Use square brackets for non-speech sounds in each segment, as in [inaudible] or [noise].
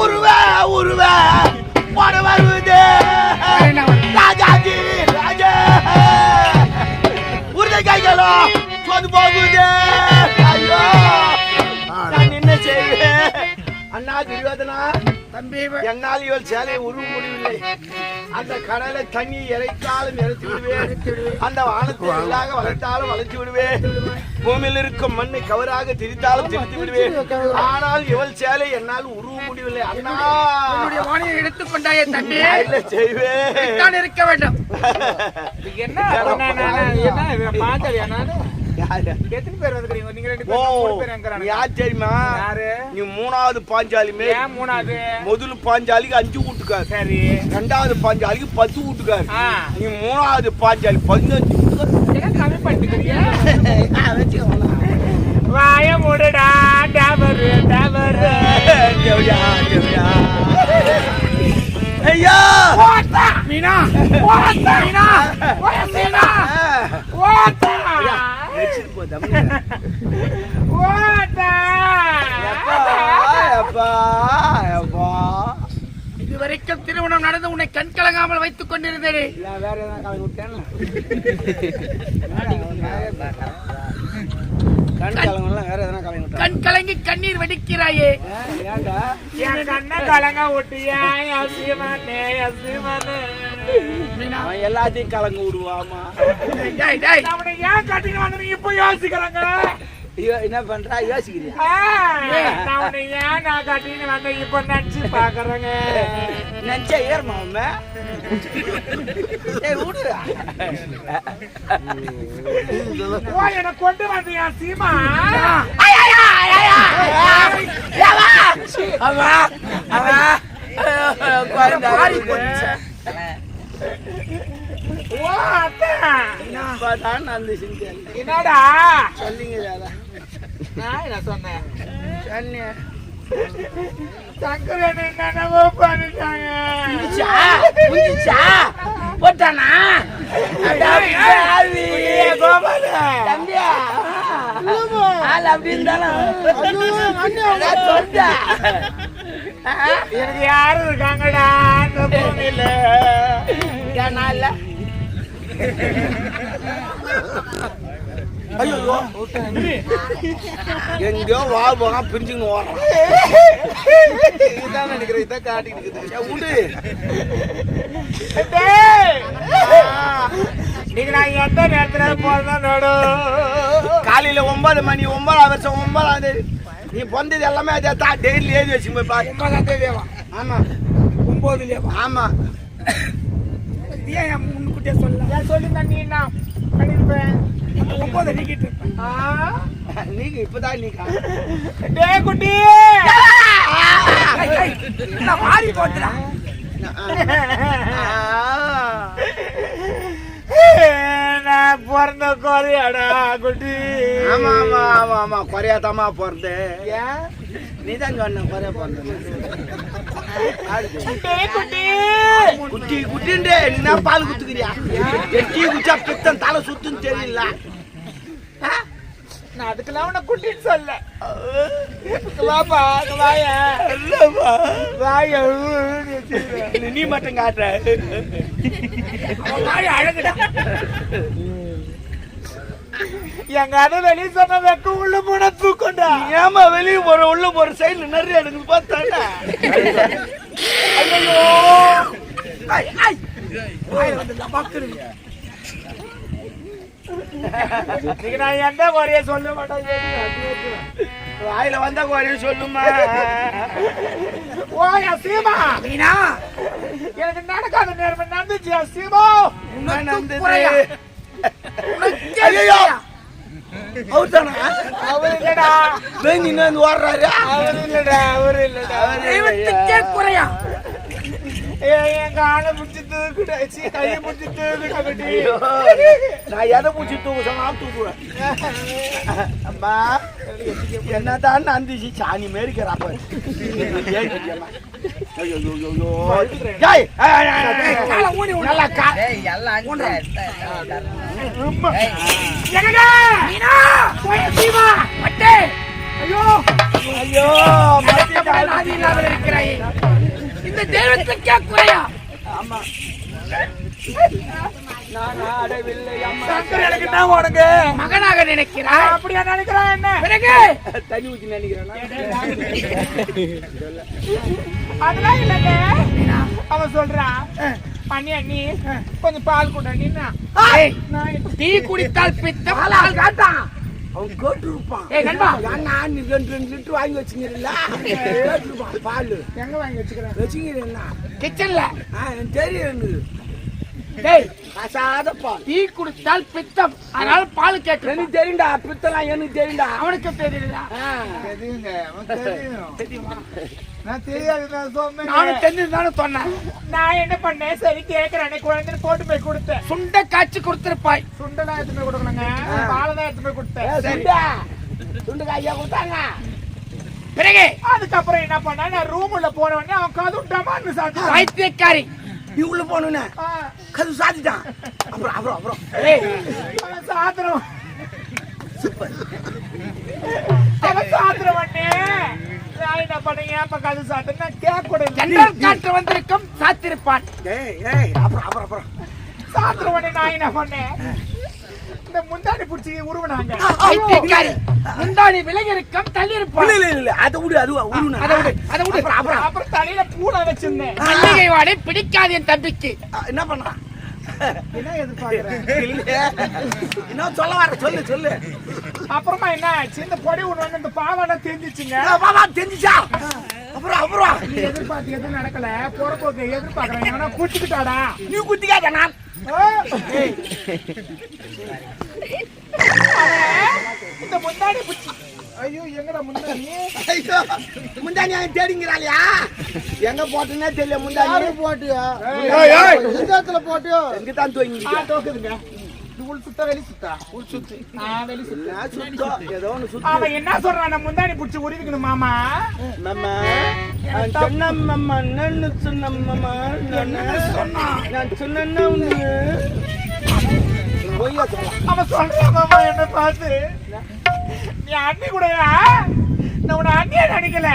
உருவ உருவ போட வருவது ராஜாஜி ராஜா. உருளை கைகளோ சொது போகுது. ஐயோ நான் என்ன செய்வேன்? அண்ணா துரியோதனா தம்பி என்னால் இவள் சேலை உருவ முடியவில்லை. அந்த கடலை தண்ணி இறைத்தாலும் இறைத்து விடுவேன். அந்த வானத்தை உள்ளாக வளர்த்தாலும் வளர்த்து விடுவேன். பூமியில் இருக்கும் மண்ணை கவராக திரித்தாலும் திரித்து விடுவேன். ஆனால் இவள் சேலை என்னால் உருவ முடியவில்லை. அண்ணா! வாணியை எடுத்துக் கொண்டாயே தம்பி. என்ன செய்வேன்? இருக்க வேண்டும். என்ன? என்ன எத்தனை பேர் வந்துக்கிறீங்க நீங்க ரெண்டு பேர் யார் தெரியுமா? யாரு? நீ மூணாவது பாஞ்சாலிமே மூணாவது? முதல் பாஞ்சாலிக்கு அஞ்சு வீட்டுக்காரு சரி. ரெண்டாவது பாஞ்சாலிக்கு பத்து வீட்டுக்காரு நீ மூணாவது பாஞ்சாலி பதினஞ்சு. கம்மி பண்ணிக்கிறீங்க? [laughs] வாய மூடுடா டவர் டவர் தேவையா தேவையா. ஐயா! மீனா! மீனா! மீனா! நெச்சிட்டு போ, தம்பி. ஓட்டா எப்பா, எப்பா, எப்பா. இதுவரைக்கும் திருமணம் நடந்து உன்னை கண் கலங்காமல் வைத்துக் கொண்டிருந்தேன் வேற? கண் கலங்கி கண்ணீர் வெடிக்கிறாயே கண்ண கலங்க விட்டியா அசிமானே அசிமானே அவன் எல்லாத்தையும் கலங்க விடுவாமா அவனை ஏன் கட்டிட்டு வந்து இப்ப யோசிக்கிறாங்க என்ன பண்றா யோசிக்கிறியா ஏன் நான் கட்டின்னு வந்து இப்ப நினைச்சு பாக்குறேங்க நினைச்சா ஏறுமா அவன் ஓ என்ன கொண்டு வந்தியா சீமா அவா அவா என்னடா? சொல்லிங்க நான் சொன்னேன் சொன்னேன்? சங்கரன் என்னென்னவோ பண்ணிட்டாங்க. போட்டானா. தம்பியா? ஆள் அப்படி இருந்தாலும் சொல்லிட்டேன். எனக்கு யாரு இருக்காங்கடா அந்த பூமியில. ஏன் நான் இல்ல? ஐயோ. எங்கேயோ வா போக பிரிஞ்சுன்னு ஓடுறான் இதான் நினைக்கிறேன் இதான் காட்டிட்டு இருக்குது. விடு. நீங்க நான் எந்த நேரத்துல போறதா காலையில ஒன்பது மணி ஒன்பதாம் வருஷம் ஒன்பதாம் தேதி நீ பொந்தது எல்லாமே அதே தான். டெய்லி எழுதி வச்சு போய் பாரு. ஒன்பதாம் தேதியவா ஆமா. ஒன்பதுலயவா ஆமா. ஏன் என் முன்னுக்குட்டியே சொல்ல ஏன் சொல்லி நீ என்ன? பண்ணிருப்பேன் ஒன்பது நீக்கிட்டு இருப்பேன்? நீங்க இப்பதான் நீ கா- டேய் குட்டி! நான் மாறி போட்டுடா நான் பிறந்த குறையாடா குட்டி. ஆமா ஆமா ஆமா ஆமா குறையாதாமா பிறந்து ஏன்? நீ தான் சொன்ன குறைய பிறந்த குட்டி குட்டி. குட்டின்டே நீ தான் பால் குத்துக்கிறியா? என் டீ குச்சா பித்தம் தலை சுத்துன்னு தெரியல. நான் அதுக்கெல்லாம் உன்னை குட்டின்னு சொல்ல. வாப்பா வாய. வாய நீ மட்டும் காட்டுற. வாய அழகுடா. எங்க அதை வெளியே சொன்ன வெக்க உள்ள போன தூக்கண்டா ஏமா வெளியே போற உள்ள போற சைடுல நிறைய எடுக்குது பார்த்தாண்டா ஐயோ நான் எந்த குறைய சொல்ல மாட்டேன் வாயில வந்தா குறைய சொல்லுமா. ஓ சீமா. மீனா. எனக்கு நடக்காத நேரம் நடந்துச்சு சீமா? நடந்தது? ஐயையோ! அவர் தானா அவர் இல்லடா பேஞ்சி இன்னும் ஓடுறாரு. அவர் இல்லடா அவர் இல்லடா தெய்வத்துக்கே குறையா. என் காலை பிடிச்சி தூக்குடா. கையை பிடிச்சி தூக்குடா குட்டி ஐயோ, நான் எதை பூச்சி தூக்க சொன்னா தூக்குவேன். அம்மா என்னதான் நந்திச்சு சாணி மேரிக்கிறாப்ப. நல்லா ஐயோ. இந்த தெய்வத்துக்கே குறையா? ஆமா. நான் ஆடவில்லை அம்மா. உனக்கு? மகனாக நினைக்கிறாய்? அப்படியா நினைக்கிறான் என்ன? பிறகு? தண்ணி ஊத்தி நினைக்கிறேன்? அதெல்லாம் இல்லைங்க. அவன் சொல்றான் பண்ணி அண்ணி கொஞ்சம் பால் கொண்டு அண்ணின்னா டீ குடித்தால் பித்தம் பால் காட்டான் அவன் கேட்டு இருப்பான் ஏய் நண்பா ஏன்னா நீ ரெண்டு ரெண்டு லிட்டர் வாங்கி கேட்டுருப்பான் பால் எங்க வாங்கி வச்சுக்கிறேன் வச்சுக்கிறேன்னா கிச்சன்ல ஆ எனக்கு தெரியும் டேய் கசாத பால். டீ குடித்தால் பித்தம். அதனால பால் கேட்டு எனக்கு தெரியும்டா பித்தலாம் எனக்கு தெரியும்டா. அவனுக்கு தெரியல தெரியுங்க தெரியும். நான் தெரியாது நான் சொன்னேன் நானும் தெரிஞ்சுதானே சொன்னேன். நான் என்ன பண்ணேன்? சரி கேக்குறேன். குழந்தை போட்டு போய் கொடுத்தேன். சுண்டை காய்ச்சி கொடுத்துருப்பாய். சுண்டை எடுத்து போய் கொடுக்கணுங்க. பாலை தான் எடுத்து போய் கொடுத்தேன். சுண்டா. சுண்டு ஐயா கொடுத்தாங்க. பிறகு. அதுக்கப்புறம் என்ன பண்ண நான் ரூம் உள்ள போன உடனே அவன் காது விட்டாமான்னு சாப்பிட்டு பைத்தியக்காரி. நீ உள்ள போனோன்னு கது சாத்திட்டான். அப்புறம் அப்புறம் அப்புறம். சாத்திரம். அவன் சாத்திரம் பண்ணே நான் என்ன பண்ணீங்க அப்ப கது சாப்பிட்டு நான் கேட்க கூட ஜெனரல் காற்று வந்திருக்கும் சாத்திருப்பான். அப்புறம் அப்புறம் அப்புறம். சாத்திர உடனே நான் என்ன பண்ணேன்? இந்த முந்தாணி பிடிச்சி உருவனாங்க. பைத்தியக்காரி. முந்தாணி விலகி இருக்கம் தள்ளி இருப்பான் இல்ல இல்ல அதை விடு அது உருவனா. அதை விடு அதை விடு. அப்புறம், அப்புறம். தலையில பூனை வச்சிருந்தேன். மல்லிகை வாடை பிடிக்காது என் தம்பிக்கு. என்ன பண்ணான் என்ன எதிர்பார்க்கிறேன் இல்ல என்ன சொல்ல வர சொல்லு சொல்லு. அப்புறமா என்ன ஆச்சு? இந்த பொடி ஒண்ணு வந்து இந்த பாவாடை தெரிஞ்சிச்சுங்க பாபா தெரிஞ்சுச்சா அப்புறம் அப்புறம். எதிர்பார்த்து எதுவும் நடக்கல. பொறப்போக்கு எதிர்பார்க்கறேன். எவனா குடிச்சுக்கிட்டாடா நீ குத்திக்காத நான் இந்த முந்தாணி பிடிச்சி ஐயோ எங்கடா முந்தாணி ஐயோ முந்தானி அவன் தேடிங்கிறாளியா எங்க போட்டுன்னே தெரியல முந்தானி போட்டு இடத்துல போட்டியோ எங்க தான் ஆ, தூங்கி தோக்குதுங்க என்ன சொல்றான்? நான் முந்தாணி பிடிச்சி உருவிக்கணும் மாமா. மாமா. அவன் சொன்ன மாமா என்னன்னு சொன்ன மாமா என்ன சொன்னா? நான் சொன்னேன்னா ஒண்ணு. பொய்யா அவன் சொல்றான் மாமா என்ன பார்த்து. நீ அண்ணி கூடயா நான் உன்னை அண்ணியா நினைக்கல.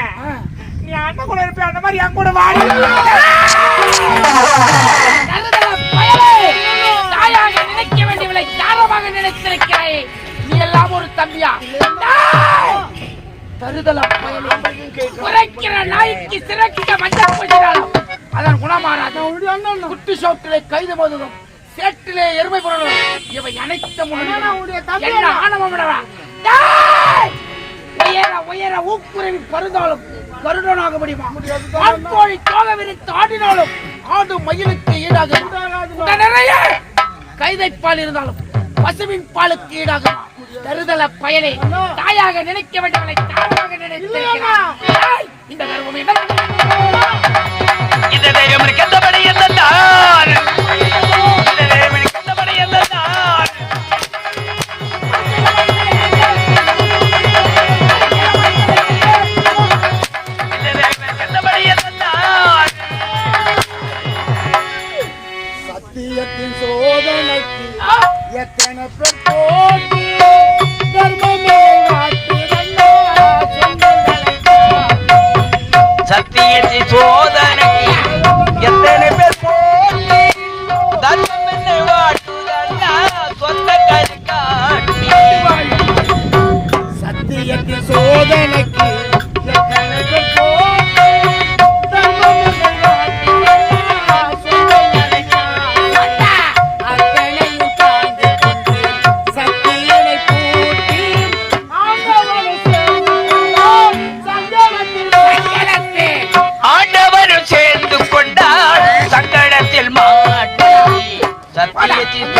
நீ அண்ணன் கூட இருப்ப அந்த மாதிரி என் கூட வாடி. தம்பியா? தருதல குறைக்கிற நாய்க்கு சிறக்கிற மஞ்சள் போகிறாலும் அதன் குணமாறாது. குட்டி சோட்டிலே கைது போதும் சேற்றிலே எருமை போடணும் இவை அனைத்தும் ஆணவம்! உயர உயர ஊக்குருவி பருந்தாலும் கருடனாக முடியுமா? ஆட்கோழி தோக விரித்து ஆடினாலும் ஆடு மயிலுக்கு ஈடாக நிறைய! கைதைப்பால் இருந்தாலும் பசுவின் பாலுக்கு ஈடாகுமா? தருதல பயலே. தாயாக நினைக்க வேண்டியவளை தாயாக டேய்! இந்த கர்வம் என்ன இந்த தெய்வம் இருக்கின்றபடி எல்லாம் இந்த தெய்வம் இருக்கின்றபடி எல்லாம் இந்த தெய்வம் இருக்கின்றபடி எல்லாம் சத்தியத்தின் சோதனைக்கு ஆ! எத்தனை பேர் போட்டி சத்தியத்தின் சோதனைக்கு கையில் மாட்டி சத்தியத்தின்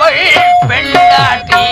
அவள் பெண்டாட்டி